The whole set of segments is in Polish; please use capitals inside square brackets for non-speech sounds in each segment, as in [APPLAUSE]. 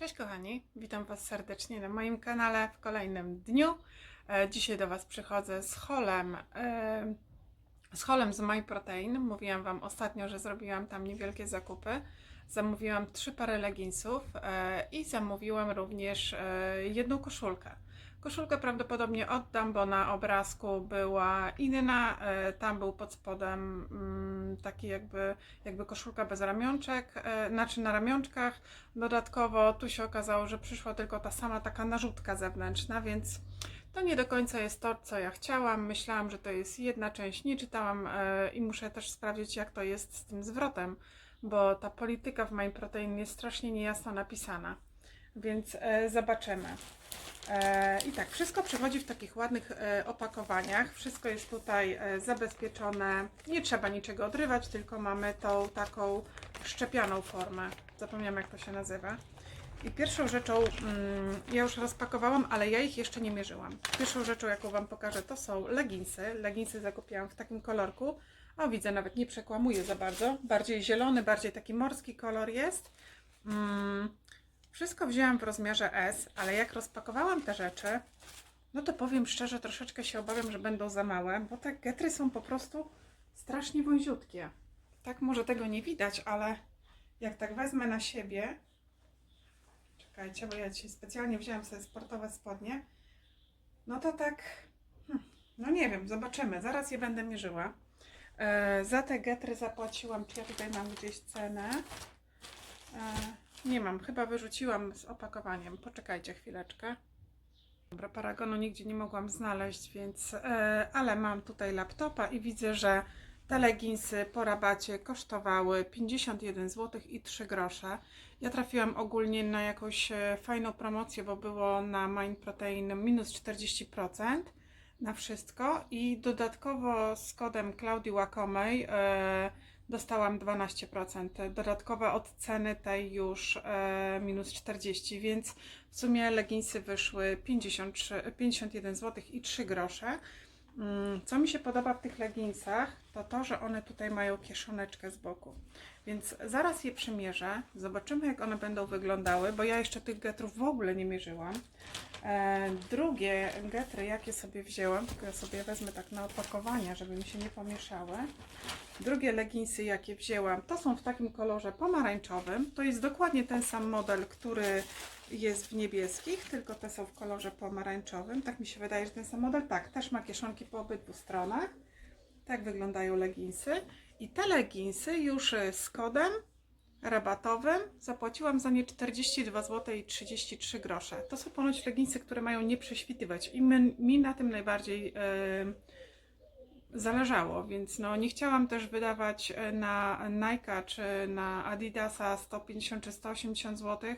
Cześć kochani, witam Was serdecznie na moim kanale w kolejnym dniu. E, Dzisiaj do Was przychodzę z holem, e, z holem z MyProtein. Mówiłam Wam ostatnio, że zrobiłam tam niewielkie zakupy. Zamówiłam trzy pary leginsów e, i zamówiłam również jedną koszulkę. Koszulkę prawdopodobnie oddam, bo na obrazku była inna. e, Tam był pod spodem mm, taki jakby, jakby koszulka bez ramionczek, e, znaczy na ramionczkach. Dodatkowo tu się okazało, że przyszła tylko ta sama taka narzutka zewnętrzna, więc to nie do końca jest to, co ja chciałam. Myślałam, że to jest jedna część, nie czytałam e, i muszę też sprawdzić, jak to jest z tym zwrotem, bo ta polityka w Mind Protein jest strasznie niejasno napisana, więc e, zobaczymy. E, I tak, wszystko przychodzi w takich ładnych e, opakowaniach. Wszystko jest tutaj zabezpieczone. Nie trzeba niczego odrywać, tylko mamy tą taką szczepianą formę. Zapomniałam, jak to się nazywa. I pierwszą rzeczą, mm, ja już rozpakowałam, ale ja ich jeszcze nie mierzyłam. Pierwszą rzeczą, jaką Wam pokażę, to są leginsy. Leginsy zakupiłam w takim kolorku. O, widzę, nawet nie przekłamuję za bardzo. Bardziej zielony, bardziej taki morski kolor jest. Wszystko wzięłam w rozmiarze S, ale jak rozpakowałam te rzeczy, no to powiem szczerze, troszeczkę się obawiam, że będą za małe, bo te getry są po prostu strasznie wąziutkie. Tak może tego nie widać, ale jak tak wezmę na siebie, czekajcie, bo ja dzisiaj specjalnie wzięłam sobie sportowe spodnie, no to tak, hmm, no nie wiem, zobaczymy, zaraz je będę mierzyła. E, za te getry zapłaciłam, ja tutaj mam gdzieś cenę? E, nie mam, chyba wyrzuciłam z opakowaniem. Poczekajcie chwileczkę. Dobra, paragonu nigdzie nie mogłam znaleźć, więc. E, ale mam tutaj laptopa i widzę, że te leginsy po rabacie kosztowały 51 zł i 3 grosze. Ja trafiłam ogólnie na jakąś e, fajną promocję, bo było na Mind Protein minus 40% na wszystko i dodatkowo z kodem Klaudii Łakomej e, dostałam 12%. Dodatkowe od ceny tej już e, minus 40, więc w sumie leginsy wyszły 53, 51 zł i 3 grosze. Mm, Co mi się podoba w tych leginsach, to to, że one tutaj mają kieszoneczkę z boku. Więc zaraz je przymierzę, zobaczymy jak one będą wyglądały, bo ja jeszcze tych getrów w ogóle nie mierzyłam. E, drugie getry, jakie sobie wzięłam, tylko ja sobie wezmę tak na opakowania, żeby mi się nie pomieszały. Drugie leginsy, jakie wzięłam, to są w takim kolorze pomarańczowym. To jest dokładnie ten sam model, który jest w niebieskich, tylko te są w kolorze pomarańczowym. Tak mi się wydaje, że ten sam model. Tak, też ma kieszonki po obydwu stronach. Tak wyglądają leginsy. I te leginsy już y, z kodem rabatowym zapłaciłam za nie 42 zł i 33 grosze. To są ponoć leginsy, które mają nie prześwitywać i my, mi na tym najbardziej e, zależało, więc no nie chciałam też wydawać e, na Nike czy na Adidasa 150 czy 180 zł.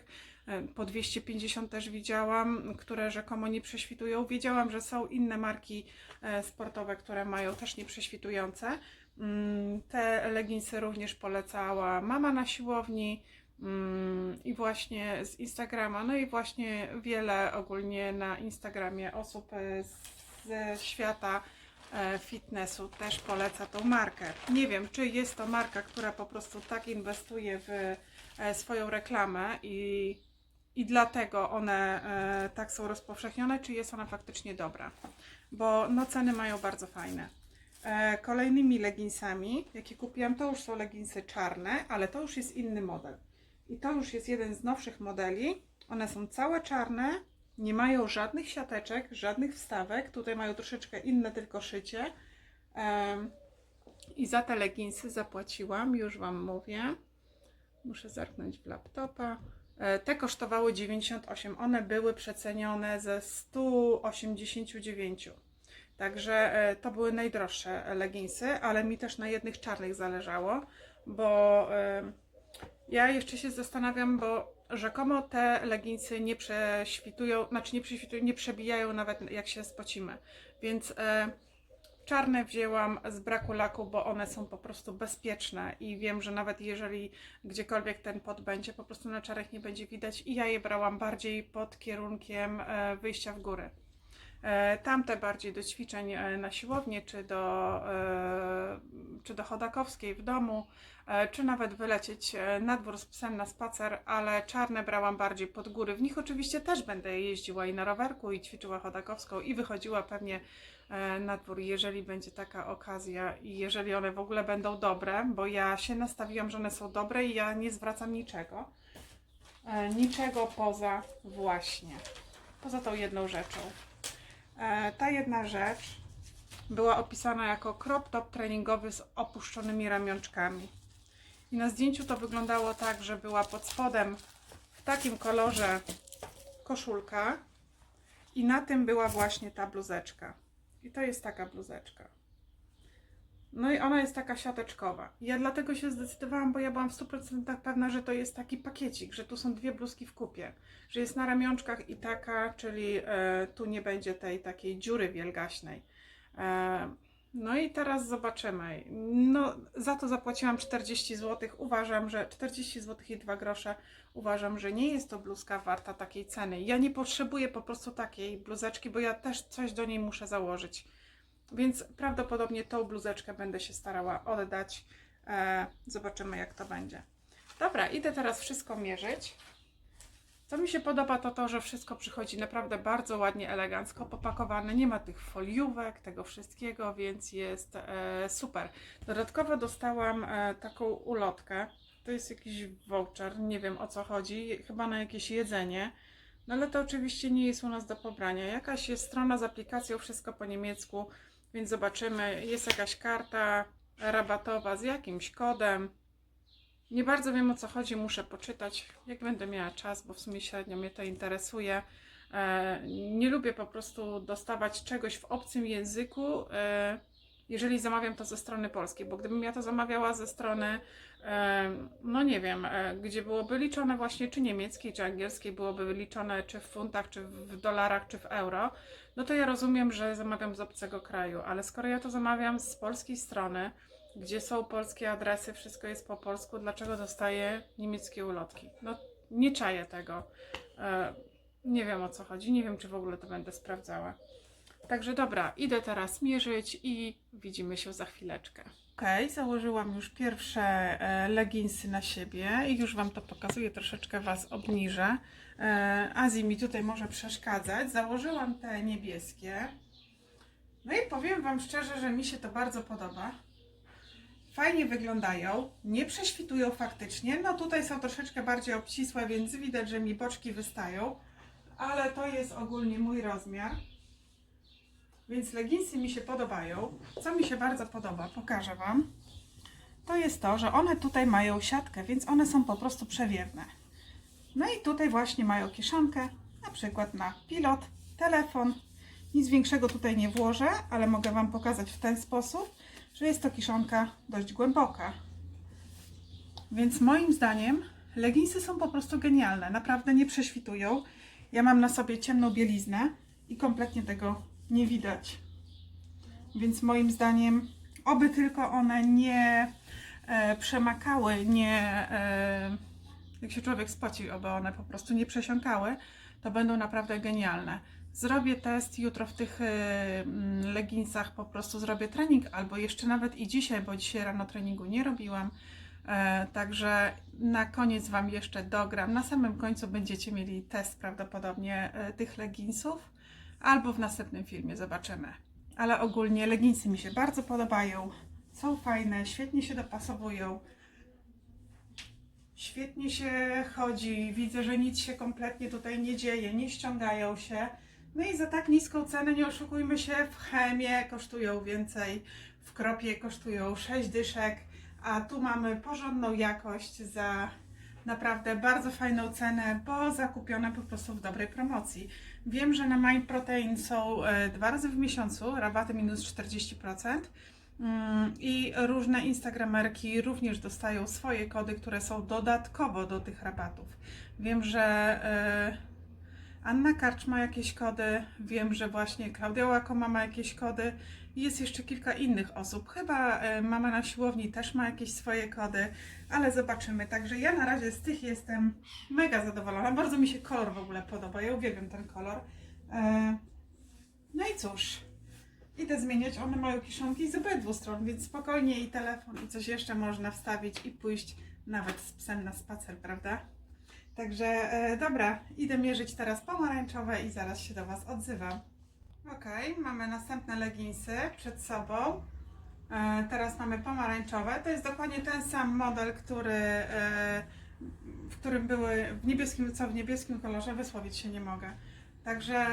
E, Po 250 też widziałam, które rzekomo nie prześwitują. Wiedziałam, że są inne marki e, sportowe, które mają też nieprześwitujące. Mm, Te leginsy również polecała mama na siłowni mm, i właśnie z Instagrama. No i właśnie wiele ogólnie na Instagramie osób ze świata fitnessu też poleca tą markę. Nie wiem, czy jest to marka, która po prostu tak inwestuje w e, swoją reklamę i, i dlatego one e, tak są rozpowszechnione, czy jest ona faktycznie dobra. Bo no, ceny mają bardzo fajne. E, Kolejnymi leginsami, jakie kupiłam, to już są leginsy czarne, ale to już jest inny model. I to już jest jeden z nowszych modeli. One są całe czarne, nie mają żadnych siateczek, żadnych wstawek. Tutaj mają troszeczkę inne tylko szycie. I za te leginsy zapłaciłam, już Wam mówię. Muszę zerknąć w laptopa. E, Te kosztowały 98. One były przecenione ze 189. Także e, to były najdroższe leginsy, ale mi też na jednych czarnych zależało, bo ja jeszcze się zastanawiam, bo rzekomo te leginsy nie prześwitują, znaczy nie prześwitują, nie przebijają nawet jak się spocimy. Więc e, czarne wzięłam z braku laku, bo one są po prostu bezpieczne i wiem, że nawet jeżeli gdziekolwiek ten pot będzie, po prostu na czarach nie będzie widać i ja je brałam bardziej pod kierunkiem e, wyjścia w góry. E, Tamte bardziej do ćwiczeń e, na siłownię, czy do, e, czy do chodakowskiej w domu, czy nawet wylecieć na dwór z psem na spacer, ale czarne brałam bardziej pod góry. W nich oczywiście też będę jeździła i na rowerku, i ćwiczyła chodakowską, i wychodziła pewnie na dwór, jeżeli będzie taka okazja i jeżeli one w ogóle będą dobre, bo ja się nastawiłam, że one są dobre i ja nie zwracam niczego. Niczego poza właśnie, poza tą jedną rzeczą. E, Ta jedna rzecz była opisana jako crop top treningowy z opuszczonymi ramionczkami. I na zdjęciu to wyglądało tak, że była pod spodem w takim kolorze koszulka i na tym była właśnie ta bluzeczka. I to jest taka bluzeczka. No i ona jest taka siateczkowa. Ja dlatego się zdecydowałam, bo ja byłam w 100% pewna, że to jest taki pakiecik, że tu są dwie bluzki w kupie. Że jest na ramionczkach i taka, czyli e, tu nie będzie tej takiej dziury wielgaśnej. E, no i teraz zobaczymy. No, za to zapłaciłam 40 zł. Uważam, że 40 zł i 2 grosze. Uważam, że nie jest to bluzka warta takiej ceny. Ja nie potrzebuję po prostu takiej bluzeczki, bo ja też coś do niej muszę założyć. Więc prawdopodobnie tą bluzeczkę będę się starała oddać. E, zobaczymy, jak to będzie. Dobra, idę teraz wszystko mierzyć. Co mi się podoba, to to, że wszystko przychodzi naprawdę bardzo ładnie, elegancko popakowane. Nie ma tych foliówek, tego wszystkiego, więc jest e, super. Dodatkowo dostałam e, taką ulotkę. To jest jakiś voucher, nie wiem o co chodzi, chyba na jakieś jedzenie. No ale to oczywiście nie jest u nas do pobrania. Jakaś jest strona z aplikacją, wszystko po niemiecku, więc zobaczymy. Jest jakaś karta rabatowa z jakimś kodem. Nie bardzo wiem o co chodzi, muszę poczytać, jak będę miała czas, bo w sumie średnio mnie to interesuje. E, Nie lubię po prostu dostawać czegoś w obcym języku, e, jeżeli zamawiam to ze strony polskiej, bo gdybym ja to zamawiała ze strony, e, no nie wiem, e, gdzie byłoby liczone właśnie czy niemieckiej, czy angielskiej, byłoby liczone czy w funtach, czy w dolarach, czy w euro, no to ja rozumiem, że zamawiam z obcego kraju, ale skoro ja to zamawiam z polskiej strony, gdzie są polskie adresy, wszystko jest po polsku, dlaczego dostaję niemieckie ulotki? No nie czaję tego. E, nie wiem o co chodzi, nie wiem czy w ogóle to będę sprawdzała. Także dobra, idę teraz mierzyć i widzimy się za chwileczkę. Ok, założyłam już pierwsze e, leginsy na siebie i już Wam to pokazuję, troszeczkę Was obniżę. E, Azji mi tutaj może przeszkadzać. Założyłam te niebieskie. No i powiem Wam szczerze, że mi się to bardzo podoba. Fajnie wyglądają, nie prześwitują faktycznie. No tutaj są troszeczkę bardziej obcisłe, więc widać, że mi boczki wystają, ale to jest ogólnie mój rozmiar. Więc leginsy mi się podobają. Co mi się bardzo podoba, pokażę Wam. To jest to, że one tutaj mają siatkę, więc one są po prostu przewiewne. No i tutaj właśnie mają kieszonkę, na przykład na pilot, telefon. Nic większego tutaj nie włożę, ale mogę Wam pokazać w ten sposób, że jest to kiszonka dość głęboka. Więc moim zdaniem leginsy są po prostu genialne. Naprawdę nie prześwitują. Ja mam na sobie ciemną bieliznę i kompletnie tego nie widać. Więc moim zdaniem, oby tylko one nie e, przemakały, nie. E, jak się człowiek spoci, oby one po prostu nie przesiąkały, to będą naprawdę genialne. Zrobię test jutro w tych e, mm, leginsach, po prostu zrobię trening, albo jeszcze nawet i dzisiaj, bo dzisiaj rano treningu nie robiłam. E, Także na koniec Wam jeszcze dogram. Na samym końcu będziecie mieli test prawdopodobnie e, tych leginsów, albo w następnym filmie zobaczymy. Ale ogólnie leginsy mi się bardzo podobają. Są fajne, świetnie się dopasowują. Świetnie się chodzi. Widzę, że nic się kompletnie tutaj nie dzieje, nie ściągają się. No i za tak niską cenę, nie oszukujmy się, w chemie kosztują więcej, w kropie kosztują 6 dyszek, a tu mamy porządną jakość za naprawdę bardzo fajną cenę, bo zakupione po prostu w dobrej promocji. Wiem, że na My Protein są e, dwa razy w miesiącu rabaty minus 40%. Mm, I różne instagramerki również dostają swoje kody, które są dodatkowo do tych rabatów. Wiem, że e, Anna Karcz ma jakieś kody, wiem, że właśnie Klaudia Łakoma ma jakieś kody i jest jeszcze kilka innych osób. Chyba e, mama na siłowni też ma jakieś swoje kody, ale zobaczymy. Także ja na razie z tych jestem mega zadowolona. Bardzo mi się kolor w ogóle podoba. Ja uwielbiam ten kolor. E, No i cóż, idę zmieniać. One mają kiszonki z obydwu stron, więc spokojnie i telefon i coś jeszcze można wstawić i pójść nawet z psem na spacer, prawda? Także e, dobra, idę mierzyć teraz pomarańczowe i zaraz się do Was odzywam. Ok, mamy następne leginsy przed sobą. E, teraz mamy pomarańczowe. To jest dokładnie ten sam model, który, e, w którym były w niebieskim, co w niebieskim kolorze, wysłowić się nie mogę. Także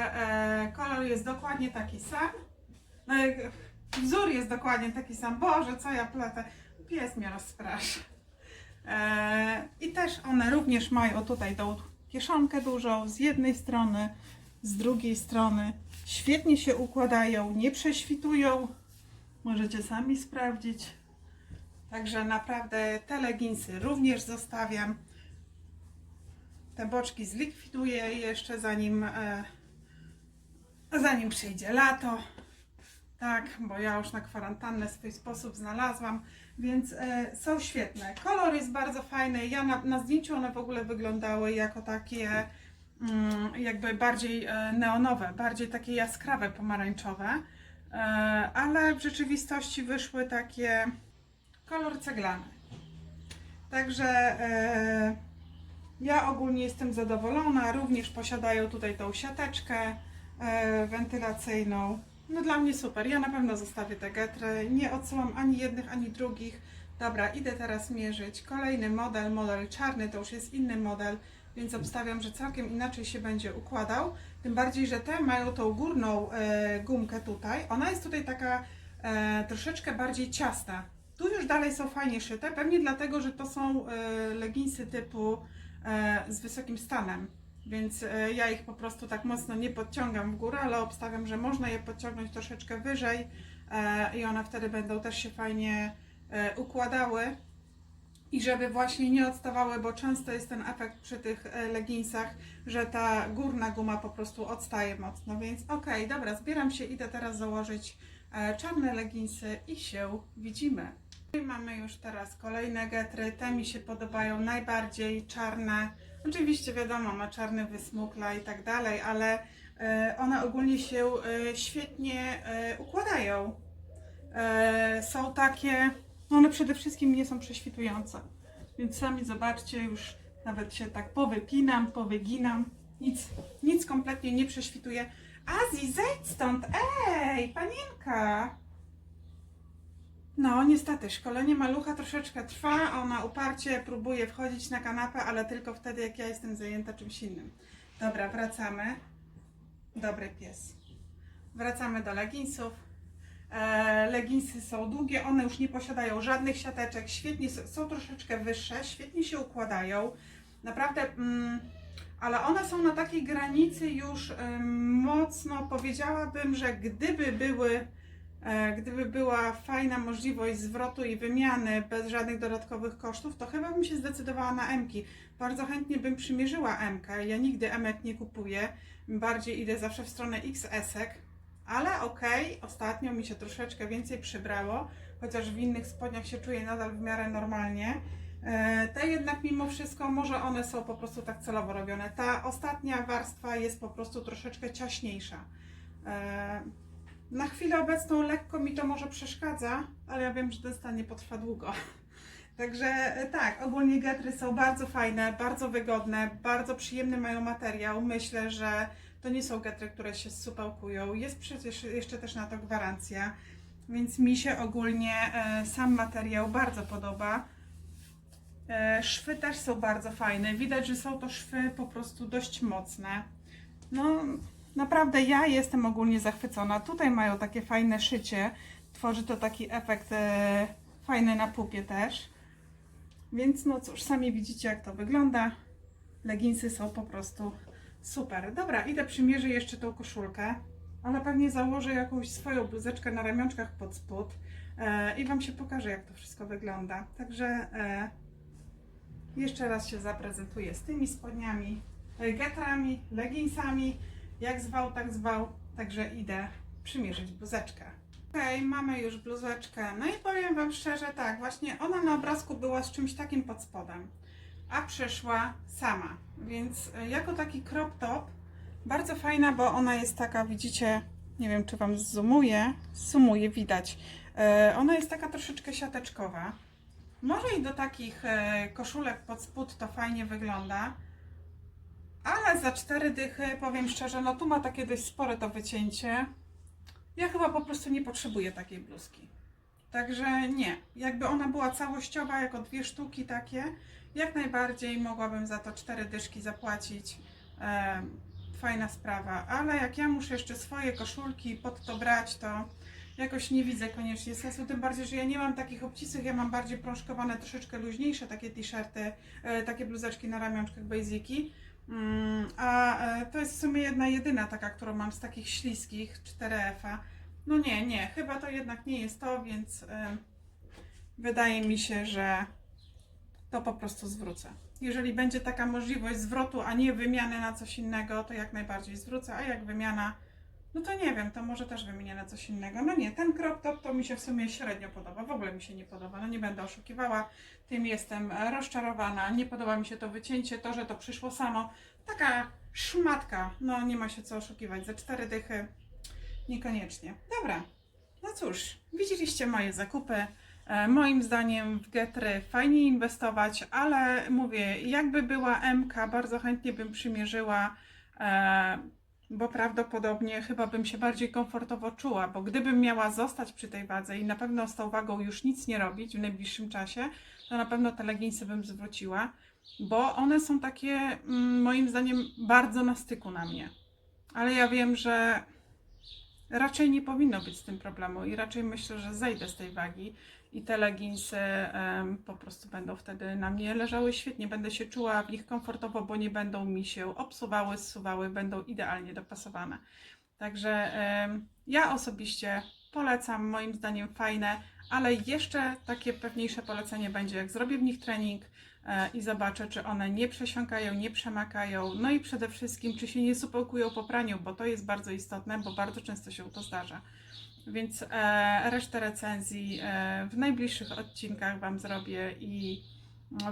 kolor jest dokładnie taki sam. No, wzór jest dokładnie taki sam. Boże, co ja pletę. Pies mnie rozprasza. E, I też one również mają tutaj tą kieszonkę dużą z jednej strony, z drugiej strony. Świetnie się układają, nie prześwitują. Możecie sami sprawdzić. Także naprawdę te leginsy również zostawiam. Te boczki zlikwiduję jeszcze zanim, e, zanim przyjdzie lato. Tak, bo ja już na kwarantannę swój sposób znalazłam, więc e, są świetne. Kolor jest bardzo fajny. Ja na, na zdjęciu one w ogóle wyglądały jako takie mm, jakby bardziej e, neonowe, bardziej takie jaskrawe pomarańczowe, e, ale w rzeczywistości wyszły takie kolor ceglany. Także e, ja ogólnie jestem zadowolona. Również posiadają tutaj tą siateczkę e, wentylacyjną. No dla mnie super. Ja na pewno zostawię te getry. Nie odsyłam ani jednych, ani drugich. Dobra, idę teraz mierzyć. Kolejny model, model czarny, to już jest inny model, więc obstawiam, że całkiem inaczej się będzie układał. Tym bardziej, że te mają tą górną e, gumkę tutaj. Ona jest tutaj taka e, troszeczkę bardziej ciasta. Tu już dalej są fajnie szyte, pewnie dlatego, że to są e, leginsy typu e, z wysokim stanem. Więc e, ja ich po prostu tak mocno nie podciągam w górę, ale obstawiam, że można je podciągnąć troszeczkę wyżej e, i one wtedy będą też się fajnie e, układały. I żeby właśnie nie odstawały, bo często jest ten efekt przy tych leginsach, że ta górna guma po prostu odstaje mocno. Więc okej, dobra, zbieram się, idę teraz założyć czarne leginsy i się widzimy. I mamy już teraz kolejne getry. Te mi się podobają najbardziej czarne. Oczywiście wiadomo, ma czarny wysmukla i tak dalej, ale e, one ogólnie się e, świetnie e, układają. Są takie, no one przede wszystkim nie są prześwitujące. Więc sami zobaczcie, już nawet się tak powypinam, powyginam. Nic, nic kompletnie nie prześwituje. Azji, zejdź stąd! Ej, panienka! No, niestety, szkolenie malucha troszeczkę trwa. Ona uparcie próbuje wchodzić na kanapę, ale tylko wtedy, jak ja jestem zajęta czymś innym. Dobra, wracamy. Dobry pies. Wracamy do leginsów. E, leginsy są długie, one już nie posiadają żadnych siateczek, świetnie są troszeczkę wyższe, świetnie się układają. Naprawdę, mm, ale one są na takiej granicy już mocno, powiedziałabym, że gdyby były Gdyby była fajna możliwość zwrotu i wymiany bez żadnych dodatkowych kosztów, to chyba bym się zdecydowała na M-ki. Bardzo chętnie bym przymierzyła M. -kę. Ja nigdy M nie kupuję. Bardziej idę zawsze w stronę XS-ek. Ale okej, ostatnio mi się troszeczkę więcej przybrało, chociaż w innych spodniach się czuję nadal w miarę normalnie. E, Te jednak mimo wszystko, może one są po prostu tak celowo robione. Ta ostatnia warstwa jest po prostu troszeczkę ciaśniejsza. Na chwilę obecną lekko mi to może przeszkadza, ale ja wiem, że ten stan nie potrwa długo. [LAUGHS] Także e, tak, ogólnie getry są bardzo fajne, bardzo wygodne, bardzo przyjemny mają materiał. Myślę, że to nie są getry, które się supełkują. Jest przecież jeszcze też na to gwarancja, więc mi się ogólnie e, sam materiał bardzo podoba. E, szwy też są bardzo fajne. Widać, że są to szwy po prostu dość mocne. No, naprawdę ja jestem ogólnie zachwycona. Tutaj mają takie fajne szycie. Tworzy to taki efekt e, fajny na pupie też. Więc no cóż, sami widzicie jak to wygląda. Leginsy są po prostu super. Dobra, idę przymierzę jeszcze tą koszulkę. Ale pewnie założę jakąś swoją bluzeczkę na ramionczkach pod spód. E, I Wam się pokażę jak to wszystko wygląda. Także e, jeszcze raz się zaprezentuję z tymi spodniami, e, getrami, leginsami. Jak zwał, tak zwał. Także idę przymierzyć bluzeczkę. Okej, mamy już bluzeczkę. No i powiem Wam szczerze, tak, właśnie ona na obrazku była z czymś takim pod spodem, a przyszła sama. Więc e, jako taki crop top, bardzo fajna, bo ona jest taka, widzicie, Nie wiem, czy Wam zoomuje. Zoomuje, widać. E, ona jest taka troszeczkę siateczkowa. Może i do takich e, koszulek pod spód to fajnie wygląda. Ale za cztery dychy, powiem szczerze, no tu ma takie dość spore to wycięcie. Ja chyba po prostu nie potrzebuję takiej bluzki. Także nie. Jakby ona była całościowa, jako dwie sztuki takie, jak najbardziej mogłabym za to cztery dyszki zapłacić. Fajna sprawa. Ale jak ja muszę jeszcze swoje koszulki pod to brać, to jakoś nie widzę koniecznie sensu. Tym bardziej, że ja nie mam takich obcisłych, ja mam bardziej prążkowane, troszeczkę luźniejsze takie t-shirty, e, takie bluzeczki na ramionczkach basiki. Mm, a e, to jest w sumie jedna jedyna taka, którą mam z takich śliskich 4F-a. No nie, nie, chyba to jednak nie jest to, więc e, wydaje mi się, że to po prostu zwrócę. Jeżeli będzie taka możliwość zwrotu, a nie wymiany na coś innego, to jak najbardziej zwrócę, a jak wymiana, no to nie wiem, to może też wymienię na coś innego. No nie, ten crop top to mi się w sumie średnio podoba, w ogóle mi się nie podoba, no nie będę oszukiwała, tym jestem rozczarowana, nie podoba mi się to wycięcie, to, że to przyszło samo, taka szmatka, no nie ma się co oszukiwać, za cztery dychy niekoniecznie. Dobra, no cóż, widzieliście moje zakupy. E, Moim zdaniem w Getry fajnie inwestować, ale mówię, jakby była MK, bardzo chętnie bym przymierzyła, e, bo prawdopodobnie chyba bym się bardziej komfortowo czuła, bo gdybym miała zostać przy tej wadze i na pewno z tą wagą już nic nie robić w najbliższym czasie, to na pewno te leginsy bym zwróciła, bo one są takie mm, moim zdaniem bardzo na styku na mnie. Ale ja wiem, że raczej nie powinno być z tym problemu i raczej myślę, że zejdę z tej wagi i te leginsy em, po prostu będą wtedy na mnie leżały świetnie. Będę się czuła w nich komfortowo, bo nie będą mi się obsuwały, zsuwały, będą idealnie dopasowane. Także em, ja osobiście polecam, moim zdaniem fajne, ale jeszcze takie pewniejsze polecenie będzie, jak zrobię w nich trening i zobaczę, czy one nie przesiąkają, nie przemakają, no i przede wszystkim, czy się nie supełkują po praniu, bo to jest bardzo istotne, bo bardzo często się to zdarza. Więc e, resztę recenzji e, w najbliższych odcinkach Wam zrobię i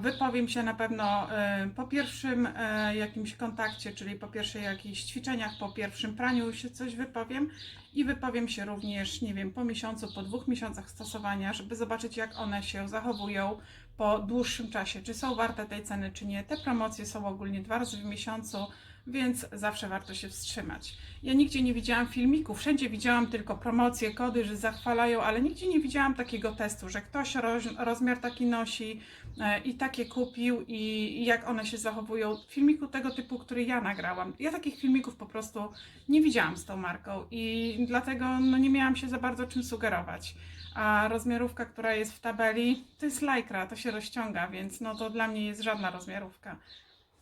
wypowiem się na pewno e, po pierwszym e, jakimś kontakcie, czyli po pierwszych jakichś ćwiczeniach, po pierwszym praniu się coś wypowiem i wypowiem się również, nie wiem, po miesiącu, po dwóch miesiącach stosowania, żeby zobaczyć jak one się zachowują po dłuższym czasie, czy są warte tej ceny, czy nie. Te promocje są ogólnie dwa razy w miesiącu, więc zawsze warto się wstrzymać. Ja nigdzie nie widziałam filmików, wszędzie widziałam tylko promocje, kody, że zachwalają, ale nigdzie nie widziałam takiego testu, że ktoś roz, rozmiar taki nosi e, i takie kupił i, i jak one się zachowują. Filmiku tego typu, który ja nagrałam. Ja takich filmików po prostu nie widziałam z tą marką i dlatego no, nie miałam się za bardzo czym sugerować. A rozmiarówka, która jest w tabeli, to jest lajkra, to się rozciąga, więc no to dla mnie jest żadna rozmiarówka.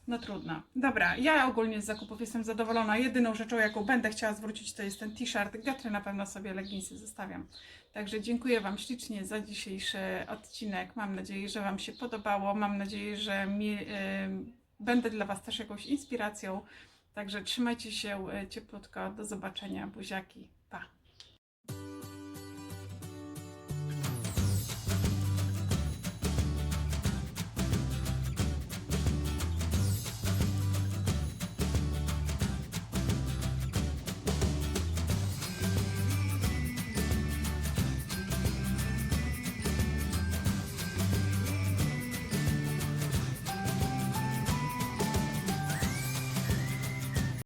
No trudno. Dobra, ja ogólnie z zakupów jestem zadowolona. Jedyną rzeczą, jaką będę chciała zwrócić, to jest ten t-shirt. Getry na pewno sobie leginsy zostawiam. Także dziękuję Wam ślicznie za dzisiejszy odcinek. Mam nadzieję, że Wam się podobało. Mam nadzieję, że mi, y, będę dla Was też jakąś inspiracją. Także trzymajcie się y, cieplutko. Do zobaczenia. Buziaki.